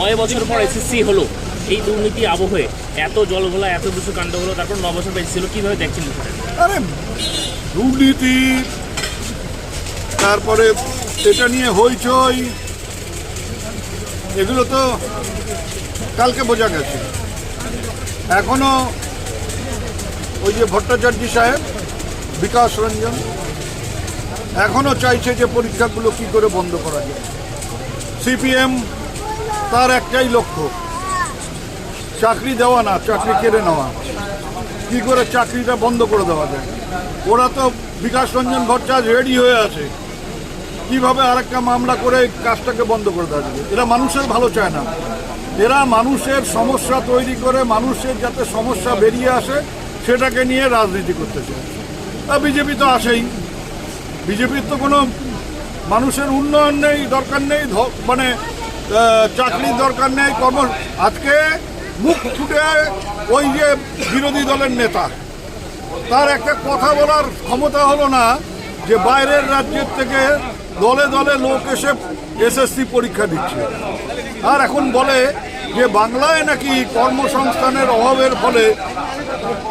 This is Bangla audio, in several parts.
নয় বছর পর এসএসসি হলো এই দুর্নীতি আবহে। এত জলঘোলা, এত দুশো কাণ্ড হলো তারপর ন বছর পর এসেছিল কীভাবে দেখছেন আরে, দুর্নীতি, তারপরে এটা নিয়ে হইচই, এগুলো তো কালকে বোঝা গেছে। এখনও ওই যে ভট্টাচার্য সাহেব, বিকাশ রঞ্জন, এখনও চাইছে যে পরীক্ষাগুলো কি করে বন্ধ করা যায়। সিপিএম তার একটাই লক্ষ্য। চাকরি দেওয়া না, চাকরি কেড়ে নেওয়া। কি করে চাকরিটা বন্ধ করে দেওয়া যায়? ওরা তো বিকাশ রঞ্জন ভট্টাচার্য রেডি হয়ে আছে। কীভাবে আরেকটা মামলা করে কাজটাকে বন্ধ করে দেওয়া যাবে? এরা মানুষের ভালো চায় না। এরা মানুষের সমস্যা তৈরি করে, মানুষের যাতে সমস্যা বেরিয়ে আসে, সেটাকে নিয়ে রাজনীতি করতে চায়। বিজেপি তো আসেই। বিজেপির তো কোনো মানুষের উন্নয়ন নেই, দরকার নেই মানে চাকরির দরকার নেই, কর্ম, আজকে মুখ ফুটে ওই যে বিরোধী দলের নেতা। তার একটা কথা বলার ক্ষমতা হলো না যে বাইরের রাজ্যের থেকে দলে দলে লোক এসে এসএসসি পরীক্ষা দিচ্ছে। আর এখন বলে যে বাংলায় নাকি কর্মসংস্থানের অভাবের ফলে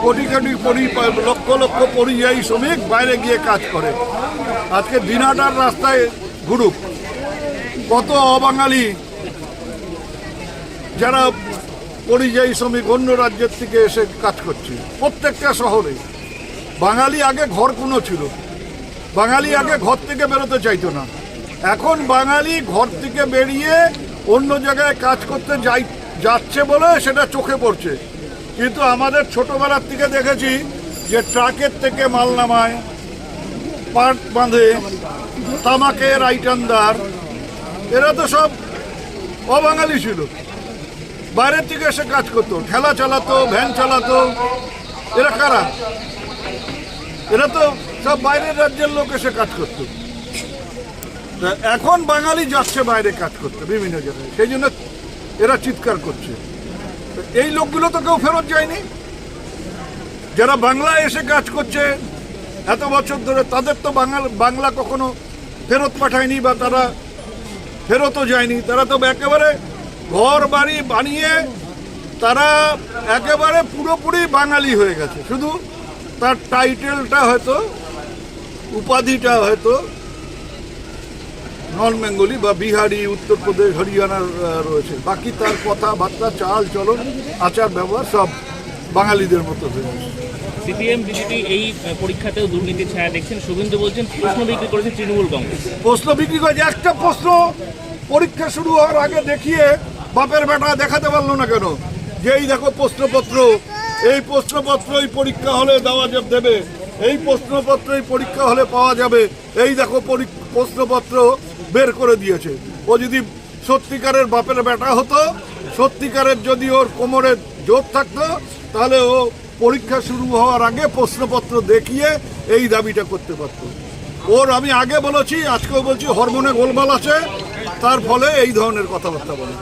কোটি কোটি পরি- লক্ষ লক্ষ পরিযায়ী শ্রমিক বাইরে গিয়ে কাজ করে। আজকে দিনাটার রাস্তায় ঘুরুক। কত অবাঙালি যারা পরিযায়ী শ্রমিক অন্য রাজ্যের থেকে এসে কাজ করছে, প্রত্যেকটা শহরে। বাঙালি আগে ঘর কোনো ছিল বাঙালি আগে ঘর থেকে বেরোতে চাইতো না। এখন বাঙালি ঘর থেকে বেরিয়ে অন্য জায়গায় কাজ করতে যাই, যাচ্ছে বলে সেটা চোখে পড়ছে। কিন্তু আমাদের ছোটবেলার থেকে দেখেছি যে ট্রাকের থেকে মাল নামায়, পাট বাঁধে, তামাকের আইটানদার এরা তো সব অবাঙালি ছিল। বাইরের থেকে এসে কাজ করতো ঠেলা চালাতো, ভ্যান চালাতো। এরা কারা? এরা তো সব বাইরের রাজ্যের লোক এসে কাজ করতো। এখন বাঙালি যাচ্ছে বাইরে কাজ করতে, বিভিন্ন জায়গায়। সেই জন্য এরা চিৎকার করছে। এই লোকগুলো তো কেউ ফেরত যায়নি। যারা বাংলায় এসে কাজ করছে, এত বছর ধরে তাদের তো বাঙাল, বাংলা কখনো ফেরত পাঠায়নি বা তারা ফেরতও যায়নি। তারা তো একেবারে ঘর বাড়ি বানিয়ে তারা একেবারে পুরোপুরি বাঙালি হয়ে গেছে। শুধু তার টাইটেলটা হয়তো উপাধিটা হয়তো নন বেঙ্গলি বা বিহারি উত্তরপ্রদেশ হরিয়ানার রয়েছে। বাকি তার কথাবার্তা চাল চলন আচার ব্যবহার সব বাঙালিদের মতো হয়ে গেছে। সিপিএম বিজেপি এই পরীক্ষাতেও দুর্নীতির ছায়া দেখছেন। শুভেন্দু বলছেন প্রশ্ন বিক্রি করেছে তৃণমূল কংগ্রেস। প্রশ্ন বিক্রি করে একটা প্রশ্ন পরীক্ষা শুরু হওয়ার আগে দেখিয়ে বাপের বেটা দেখাতে পারল না কেন? যে এই দেখো প্রশ্নপত্র, এই প্রশ্নপত্র এই পরীক্ষা হলে দেওয়া দেবে, এই প্রশ্নপত্র এই পরীক্ষা হলে পাওয়া যাবে, এই দেখো প্রশ্নপত্র বের করে দিয়েছে। ও যদি সত্যিকারের বাপের বেটা হতো, সত্যিকারের যদি ওর কোমরে জোর থাকতো, তাহলে ও পরীক্ষা শুরু হওয়ার আগে প্রশ্নপত্র দেখিয়ে এই দাবিটা করতে পারতো। ওর আমি আগে বলেছি, আজকেও বলছি, হরমোনে গোলমাল আছে, তার ফলে এই ধরনের কথাবার্তা বলে।